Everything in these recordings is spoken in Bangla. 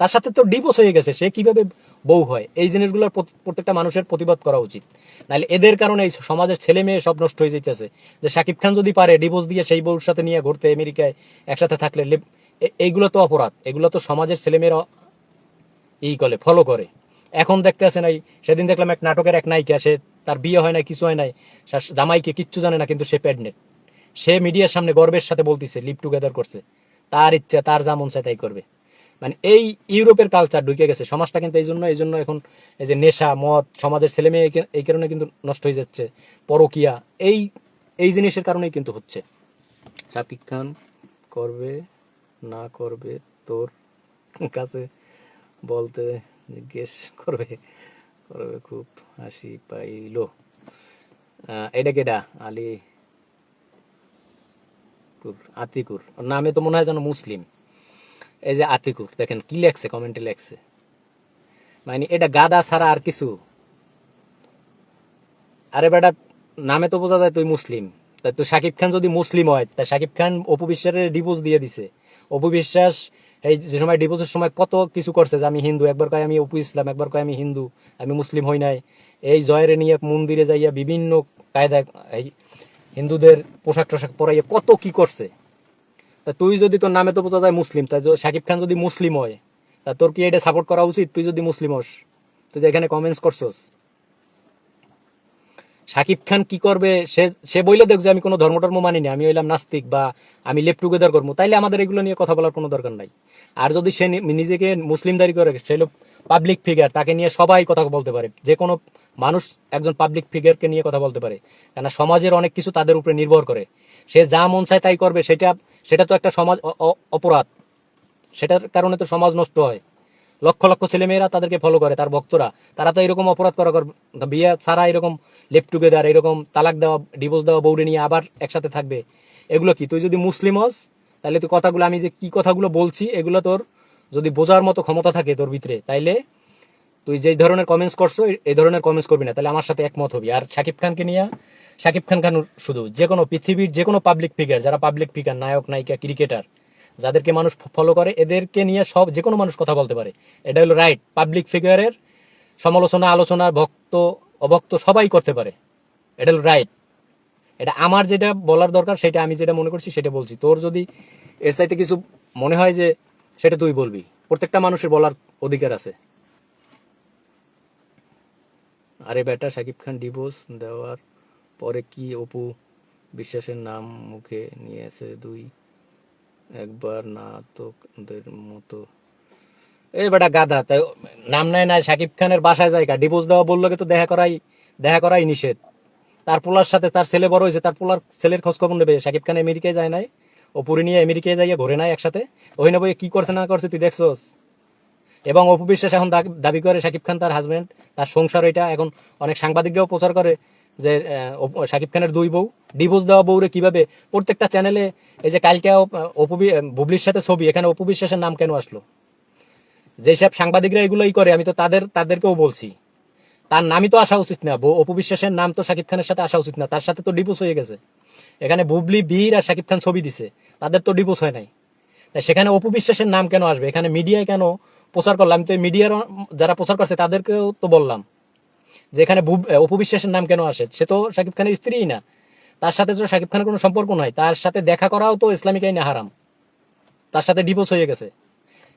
তার সাথে তো ডিভোর্স হয়ে গেছে, সে কীভাবে বউ হয়? এই জিনিসগুলোর প্রত্যেকটা মানুষের প্রতিবাদ করা উচিত। নাহলে এদের কারণে এই সমাজের ছেলে মেয়ে সব নষ্ট হয়ে যেতেছে যে শাকিব খান যদি পারে ডিভোর্স দিয়ে সেই বউর সাথে নিয়ে ঘুরতে আমেরিকায় একসাথে থাকলে এইগুলো তো অপরাধ। এগুলো তো সমাজের ছেলেমেয়েরা ই করে ফলো করে। এখন দেখতে আসে নাই সেদিন দেখলাম এক নাটকের এক নায়িকা, সে তার বিয়ে হয় নাই, কিছু হয় নাই জামাইকে কিচ্ছু জানে না, কিন্তু সে প্রেগনেন্ট সে মিডিয়ার সামনে গর্বের সাথে বলতিছে লিভ টুগেদার করছে। তার ইচ্ছা, তার যা মন চায় তাই করবে। মানে এই ইউরোপের কালচার ঢুকে গেছে। সমাজটা কিন্তু এই জন্য এই জন্য এখন এই যে নেশা, মদ, সমাজের ছেলে মেয়ে এই কারণে কিন্তু নষ্ট হয়ে যাচ্ছে। পরকিয়া, এই এই জিনিসের কারণেই কিন্তু হচ্ছে। শাকিব খান করবে, না করবে, তোর কাছে বলতে জিজ্ঞেস করবে করবে খুব হাসি পাইলো। এটা কেডা? আলী কুর আতিকুর নামে তো মনে হয় যেন মুসলিম। এই যে আতিকুর, দেখেন কি লেখছে কমেন্টে লেখছে। মানে এটা গাদা ছাড়া আর কিছু। আরে বেটা, নামে তো বোঝা যায় তুই মুসলিম। তা তো শাকিব খান যদি মুসলিম হয়, তা শাকিব খান অপু বিশ্বাসের ডিভোর্স দিয়ে দিছে। অপু বিশ্বাস, এই যে সময় ডিভোর্সের সময় কত কিছু করছে যে আমি হিন্দু, একবার কয় আমি অপু ইসলাম, একবার কয় আমি হিন্দু, আমি মুসলিম হই নাই। এই জয়ের নিয়ে মন্দিরে যাইয়া বিভিন্ন কায়দায়, এই হিন্দুদের পোশাক টোশাক পরাইয়া কত কি করছে। তা তুই যদি তোর নামে তো বোঝা যায় মুসলিম, তা য- শাকিব খান যদি মুসলিম হয়, তা তোর কি এটা সাপোর্ট করা উচিত? তুই যদি মুসলিম হস, তুই যে এখানে কমেন্টস করছস। শাকিব খান কি করবে? সে সে বইলে দেখ যে আমি কোনো ধর্ম টর্ম মানি না, আমি হইলাম নাস্তিক বা আমি লেফট টুগেদার করব। তাইলে আমাদের এগুলো নিয়ে কথা বলার কোনো দরকার নাই। আর যদি সে নিজেকে মুসলিম দাঁড়ি করে, সে পাবলিক ফিগার তাকে নিয়ে সবাই কথা বলতে পারে। যে কোনো মানুষ একজন পাবলিক ফিগারকে নিয়ে কথা বলতে পারে। কেন সমাজের অনেক কিছু তাদের উপরে নির্ভর করে। সে যা মন চায় তাই করবে, সেটা সেটা তো একটা সমাজ অপরাধ। সেটার কারণে তো সমাজ নষ্ট হয়। লক্ষ লক্ষ ছেলেমেয়েরা তাদেরকে ফলো করে, তার ভক্তরা। তারা তো এরকম অপরাধ করা বিয়ে ছাড়া এরকম লেফট টুগেদার এরকম তালাক দেওয়া ডিভোর্স দেওয়া বউরে নিয়ে আবার একসাথে থাকবে। এগুলো কি? তুই যদি মুসলিম হস, তাহলে তুই কথাগুলো, আমি যে কি কথাগুলো বলছি, এগুলো তোর যদি বোঝার মতো ক্ষমতা থাকে তোর ভিতরে, তাইলে তুই যেই ধরনের কমেন্টস করছ এই ধরনের কমেন্টস করবি না। তাহলে আমার সাথে একমত হবি। আর শাকিব খানকে নিয়ে শাকিব খান খান শুধু, যে কোনো পৃথিবীর যে কোনো পাবলিক ফিগার যারা পাবলিক ফিগার নায়ক, নায়িকা ক্রিকেটার যাদেরকে মানুষ ফলো করে, এদেরকে নিয়ে সব যে কোনো মানুষ কথা বলতে পারে। এটা হলো রাইট পাবলিক ফিগারের সমালোচনা, আলোচনা, ভক্ত, অভক্ত সবাই করতে পারে। এটা হলো রাইট এটা আমার যেটা বলার দরকার, সেটা আমি যেটা মনে করছি, সেটা বলছি। তোর যদি এর চাইতে কিছু মনে হয় যে, সেটা তুই বলবি। প্রত্যেকটা মানুষের বলার অধিকার আছে। আরে বেটা, শাকিব খান ডিভোর্স দেওয়ার পরে কি অপু বিশ্বাসের নাম মুখে নিয়েছে দুই? একবার না তো ওদের মতো। এই বেটা গাদা তাই নাম নেয় না শাকিব খানের বাসায় জায়গা ডিভোর্স দেওয়া বলল তো দেখা করাই দেখা করাই নিষেধ। তার পোলার সাথে তার ছেলে বড় হয়েছে, তার পোলার ছেলের খোঁজ খবর নেবে। শাকিব খান আমেরিকায় যায় নাই, অপুরি নিয়ে আমেরিকায় যাইয়া ঘুরে নাই একসাথে। ওই না বই কি করছে না করছে তুই দেখছস? এবং অপু বিশ্বাস এখন দাবি করে শাকিব খান তার হাজবেন্ড তার সংসার এটা এখন অনেক সাংবাদিকরাও প্রচার করে। যে শাকিব খানের দুই বউ, ডিভোর্স দেওয়া বউরে কীভাবে প্রত্যেকটা চ্যানেলে এই যে কালকে অপ- অপু বুবলির সাথে ছবি, এখানে অপু বিশ্বাসের নাম কেন আসলো? যেসব সাংবাদিকরা এগুলোই করে, আমি তো তাদের, তাদেরকেও বলছি। তার নামই তো আসা উচিত না অপু বিশ্বাসের নাম তো শাকিব খানের সাথে আসা উচিত না, তার সাথে তো ডিভোর্স হয়ে গেছে। এখানে বুবলি, বীর আর শাকিব খান ছবি দিছে, তাদের তো ডিভোর্স হয় নাই। তাই সেখানে অপু বিশ্বাসের নাম কেন আসবে? এখানে মিডিয়ায় কেন প্রচার করলাম তো মিডিয়ার যারা প্রচার করছে, তাদেরকেও তো বললাম। যে এখানে অপু বিশ্বাসের নাম কেন আসে? সে তো শাকিব খানের স্ত্রীই না। তার সাথে তো শাকিব খানের কোনো সম্পর্ক নাই। তার সাথে দেখা করাও তো ইসলামিক আইনে হারাম। তার সাথে ডিভোর্স হয়ে গেছে।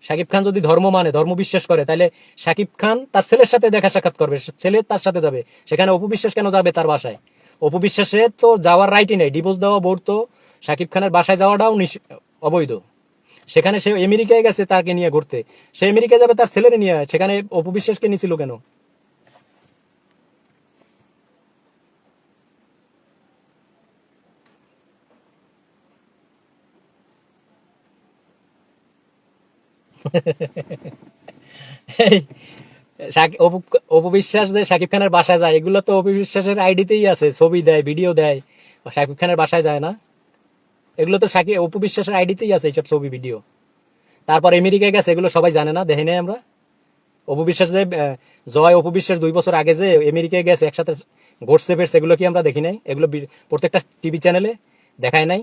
শাকিব খান যদি ধর্ম মানে ধর্ম বিশ্বাস করে, তাহলে শাকিব খান তার ছেলের সাথে দেখা সাক্ষাৎ করবে। ছেলে তার সাথে যাবে। সেখানে অপু বিশ্বাস কেন যাবে তার বাসায়? অপু বিশ্বাসে তো যাওয়ার রাইটই নেই। ডিভোর্স দেওয়া বোর্ড তো শাকিব খানের বাসায় যাওয়াটাও অবৈধ। সেখানে সে আমেরিকায় গেছে তাকে নিয়ে ঘুরতে। সে আমেরিকায় যাবে তার ছেলেরে নিয়ে। সেখানে অপু বিশ্বাসকে নিছিল কেন? এই শাকি- অপু অপু বিশ্বাস যে শাকিব খানের বাসায় যায়, এগুলো তো অপবিশ্বাসের আইডিতেই আছে, ছবি দেয় ভিডিও দেয়। শাকিব খানের বাসায় যায় না। এগুলো তো শাকিব অপু বিশ্বাসের আইডিতেই আছে এইসব ছবি ভিডিও তারপর আমেরিকায় গেছে, এগুলো সবাই জানে না, দেখে নাই আমরা। অপবিশ্বাস যে জয় অপবিশ্বাস দুই বছর আগে যে আমেরিকায় গেছে, একসাথে ঘটছে ফেরছে, এগুলো কি আমরা দেখি নাই? এগুলো প্রত্যেকটা টিভি চ্যানেলে দেখায় নাই।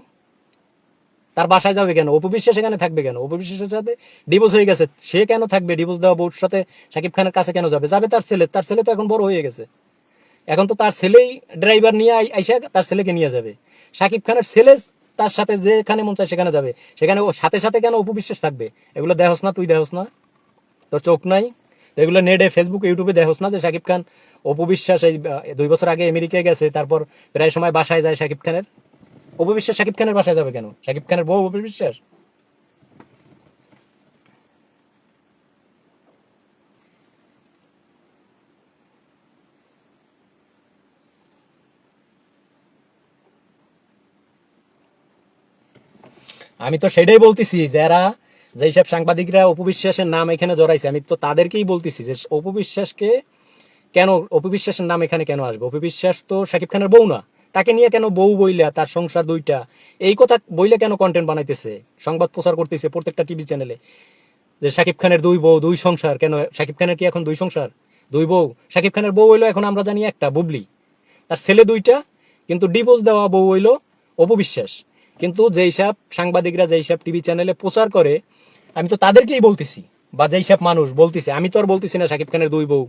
তার বাসায় যাবে কেন? অপবিশ্বাস সেখানে থাকবে কেন? অপবিশ্বাসের সাথে ডিভোর্স হয়ে গেছে। সে কেন থাকবে? ডিভোর্স দেওয়া বউর সাথে শাকিব খানের কাছে কেন যাবে? যাবে তার ছেলে। তার ছেলে তো এখন বড় হয়ে গেছে। এখন তো তার ছেলেই ড্রাইভার নিয়ে আই- আইসা তার ছেলেকে নিয়ে যাবে। শাকিব খানের ছেলে তার সাথে যেখানে মন চায় সেখানে যাবে। সেখানে ও সাথে সাথে কেন অপবিশ্বাস থাকবে? এগুলো দেখোস না, তুই দেখোস না। তোর চোখ নাই। এগুলো নেটে ফেসবুক ইউটিউবে দেখোস না যে শাকিব খান অপবিশ্বাস এই দুই বছর আগে আমেরিকায় গেছে, তারপর প্রায় সময় বাসায় যায় শাকিব খানের। অপবিশ্বাস শাকিব খানের বাসায় যাবে কেন? শাকিব খানের বউ অপবিশ্বাস? আমি তো সেটাই বলতেছি, যারা যেসব সাংবাদিকরা অপবিশ্বাসের নাম এখানে জড়াইছে, আমি তো তাদেরকেই বলতেছি যে অপবিশ্বাসকে কেন, অপবিশ্বাসের নাম এখানে কেন আসবে? অপবিশ্বাস তো শাকিব খানের বউ না। তাকে নিয়ে কেন বউ বইলা তার সংসার দুইটা? এই কথা বইলে কেন কন্টেন্ট বানাইতেছে? সংবাদ প্রচার করতেছে প্রত্যেকটা টিভি চ্যানেলে যে শাকিব খানের দুই বউ, দুই সংসার, কেন শাকিব খানের কি এখন দুই সংসার? দুই বউ? শাকিব খানের বউ হইল এখন আমরা জানি একটা, বুবলি। তার ছেলে দুইটা, কিন্তু ডিভোর্স দেওয়া বউ হইল অপবিশ্বাস কিন্তু যেই সব সাংবাদিকরা যেই সব টিভি চ্যানেলে প্রচার করে, আমি তো তাদেরকেই বলতেছি। বা যেই সব মানুষ বলতেছে, আমি তো আর বলতেছি না শাকিব খানের দুই বউ,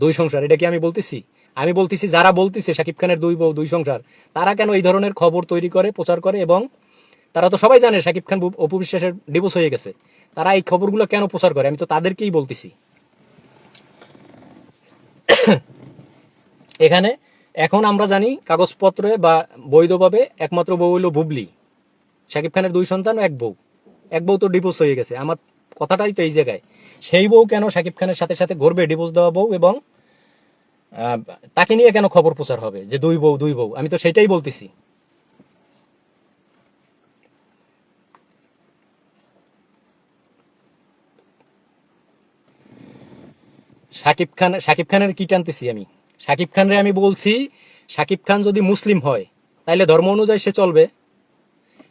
দুই সংসার, এটা কি আমি বলতেছি? আমি বলতেছি, যারা বলতেছে, শাকিব খানের দুই বউ, দুই সংসার, তারা কেন এই ধরনের খবর তৈরি করে, প্রচার করে? এবং তারা তো সবাই জানে শাকিব খান বু- অপু বিশ্বাসের ডিভোর্স হয়ে গেছে। তারা এই খবরগুলো কেন প্রচার করে? আমি তো তাদেরকেই বলতেছি। এখানে এখন আমরা জানি, কাগজপত্রে বা বৈধভাবে একমাত্র বউ হইল বুবলি। শাকিব খানের দুই সন্তান, এক বউ। এক বউ তো ডিভোর্স হয়ে গেছে। আমার কথাটাই তো এই জায়গায়। সেই বউ কেন শাকিব খানের সাথে সাথে ঘুরবে ডিভোর্স দেওয়া বউ এবং তাকে নিয়ে কেন খবর প্রচার হবে? যে দুই বউ দুই বউ। আমি তো সেটাই বলতেছি। শাকিব খান, শাকিব খানের কি টানতেছি আমি? শাকিব খানরে আমি বলছি, শাকিব খান যদি মুসলিম হয়, তাইলে ধর্ম অনুযায়ী সে চলবে।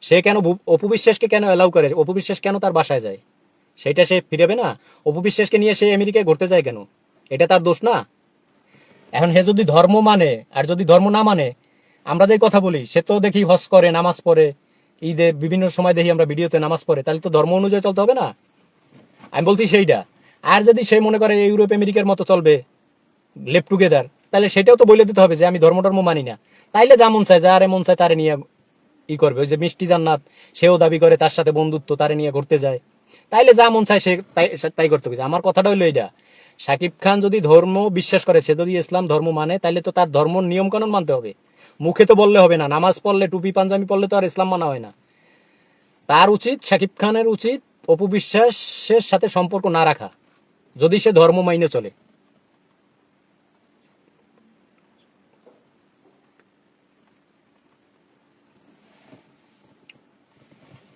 সে কেন অপবিশ্বাসকে কেন অ্যালাউ করে? অপবিশ্বাস কেন তার বাসায় যায়? সেটা সে ফিরাবে না? অপবিশ্বাসকে নিয়ে সে আমেরিকায় ঘুরতে যায় কেন? এটা তার দোষ না? এখন হে যদি ধর্ম মানে আর যদি ধর্ম না মানে আমরা যে কথা বলি, সে তো দেখি হজ করে, নামাজ পড়ে, ঈদে বিভিন্ন সময় দেখি আমরা ভিডিওতে নামাজ পড়ে, তাহলে তো ধর্ম অনুযায়ী চলতে হবে না? আমি বলছি সেইটা। আর যদি সে মনে করে ইউরোপ, আমেরিকার মতো চলবে লেপ টুগেদার তাহলে সেটাও তো বলে দিতে হবে যে আমি ধর্ম টর্ম মানি না। তাইলে যা মন চায় যারে মন চায়, তারে নিয়ে ই করবে। ওই যে মিষ্টি জান্নাত, সেও দাবি করে তার সাথে বন্ধুত্ব, তারে নিয়ে ঘুরতে যায়। তাইলে যা মন চায় সে তাই তাই করতে হবে। আমার কথাটা হইল এটা শাকিব খান যদি ধর্ম বিশ্বাস করে, সে যদি ইসলাম ধর্ম মানে তাইলে তো তার ধর্ম নিয়ম কানুন মানতে হবে। মুখে তো বললে হবে না, নামাজ পড়লে, টুপি, পাঞ্জাবি পড়লে তো আর ইসলাম মানা হয় না। তার উচিত শাকিব খানের উচিত অপবিশ্বাসের সাথে সম্পর্ক না রাখা, যদি সে ধর্ম মাইনে চলে।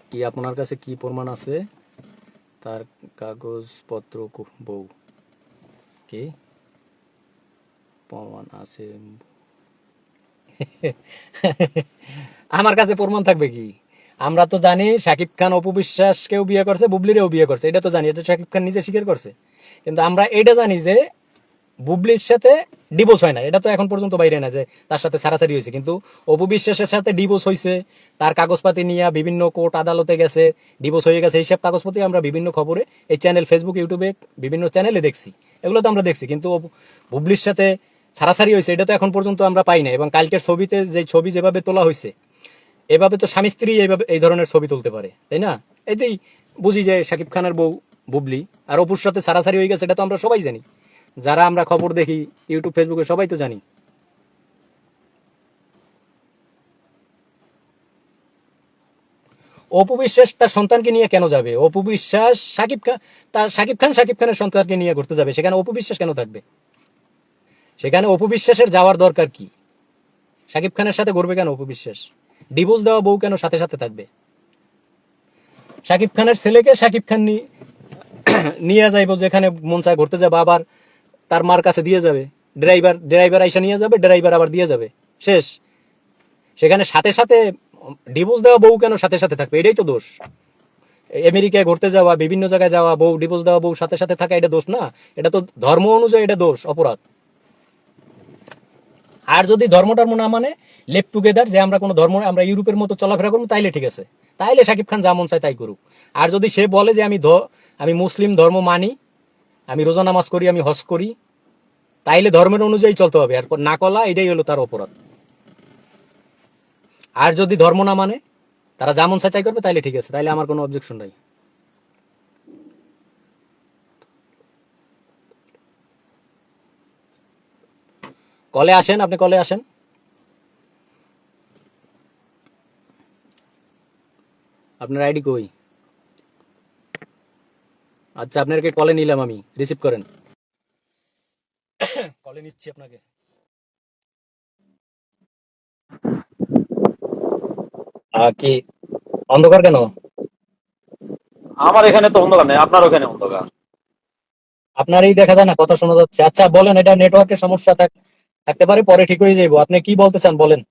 কি আপনার কাছে কি প্রমাণ আছে? তার কাগজপত্র বউ। কি প্রমাণ আছে। আমার কাছে প্রমাণ থাকবে কি? আমরা তো জানি শাকিব খান অপবিশ্বাসকেও বিয়ে করছে, বুবলিরেও বিয়ে করছে। এটা তো জানি, এটা শাকিব খান নিজে স্বীকার করছে। কিন্তু আমরা এটা জানি যে বুবলির সাথে ডিভোর্স হয় না। এটা তো এখন পর্যন্ত বাইরে না যে তার সাথে সারাসারি হয়েছে। কিন্তু অপবিশ্বাসের সাথে ডিভোর্স হয়েছে, তার কাগজপাতি নিয়ে বিভিন্ন কোর্ট আদালতে গেছে ডিভোর্স হয়ে গেছে, এইসব কাগজপাতি আমরা বিভিন্ন খবরে, এই চ্যানেল ফেসবুক ইউটিউবে বিভিন্ন চ্যানেলে দেখছি। এগুলো তো আমরা দেখছি, কিন্তু বুবলির সাথে সারাসারি হয়েছে, এটা তো এখন পর্যন্ত আমরা পাই না এবং কালকের ছবিতে যে ছবি যেভাবে তোলা হয়েছে, এভাবে তো স্বামী স্ত্রী এইভাবে এই ধরনের ছবি তুলতে পারে, তাই না? এতেই বুঝি যে শাকিব খানের বউ বুবলি আর অপুর সাথে সারাসারি হয়ে গেছে, এটা তো আমরা সবাই জানি। যারা আমরা খবর দেখি, ইউটিউব ফেসবুকে সবাই তো জানি। অপু বিশ্বাস তার সন্তানকে নিয়ে কেন যাবে? অপু বিশ্বাস সাকিব খান তার সাকিব খান সাকিব খানের সন্তানকে নিয়ে ঘুরতে যাবে। সেখানে অপু বিশ্বাস কেন থাকবে? সেখানে অপু বিশ্বাসের যাওয়ার দরকার কি? সাকিব খানের সাথে ঘুরবে কেন অপু বিশ্বাস? ডিভোর্স দেওয়া বউ কেন সাথে সাথে থাকবে? সাকিব খানের ছেলেকে সাকিব খান নিয়ে যাইব, যেখানে মন চায় ঘুরতে যাবে। আবার তার মার কাছে দিয়ে যাবে। ড্রাইভার ড্রাইভার আইসা নিয়ে যাবে ড্রাইভার আবার দিয়ে যাবে। শেষ। সেখানে সাথে সাথে ডিভোর্স দেওয়া বউ কেন সাথে সাথে থাকবে? এটাই তো দোষ। আমেরিকায় ঘুরতে যাওয়া, বিভিন্ন জায়গায় যাওয়া, বউ ডিভোর্স দেওয়া বউ সাথে সাথে থাকা, এটা দোষ না। এটা তো ধর্ম অনুযায়ী এটা দোষ, অপরাধ। আর যদি ধর্ম টর্ম না মানে লেফট টুগেদার যে আমরা কোনো ধর্ম, আমরা ইউরোপের মতো চলাফেরা করব, তাইলে ঠিক আছে। তাইলে শাকিব খান যা মন চায় তাই করুক। আর যদি সে বলে যে আমি আমি মুসলিম ধর্ম মানি, আমি রোজা নামাজ করি, আমি হজ করি, তাইলে ধর্মের অনুযায়ী চলতে হবে। আর না কলা, এটাই হলো তার অপরাধ। আর যদি ধর্ম না মানে তারা যেমন চায় তাই করবে, তাইলে ঠিক আছে, তাইলে আমার কোনো অবজেকশন নাই। কলে আসেন, আপনি কলে আসেন। আপনার আইডি কই? আচ্ছা আপনাকে কলে নিলাম আমি রিসিভ করেন। কলে নিচ্ছি আপনাকে। কি অন্ধকার কেন? আমার এখানে তো অন্ধকার নেই আপনার ওখানে অন্ধকার। আপনারই দেখা যায় না কথা শোনা যাচ্ছে। আচ্ছা বলেন এটা নেটওয়ার্কের সমস্যা থাক- থাকতে পারে পরে ঠিক হয়ে যাইবো। আপনি কি বলতে চান বলেন।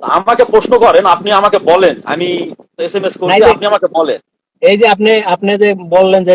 আমাকে প্রশ্ন করেন আপনি আমাকে বলেন। আমি এস এম এস নাই করছি তো- আপনি আমাকে বলেন। এই যে আপনি আপনি যে বললেন যে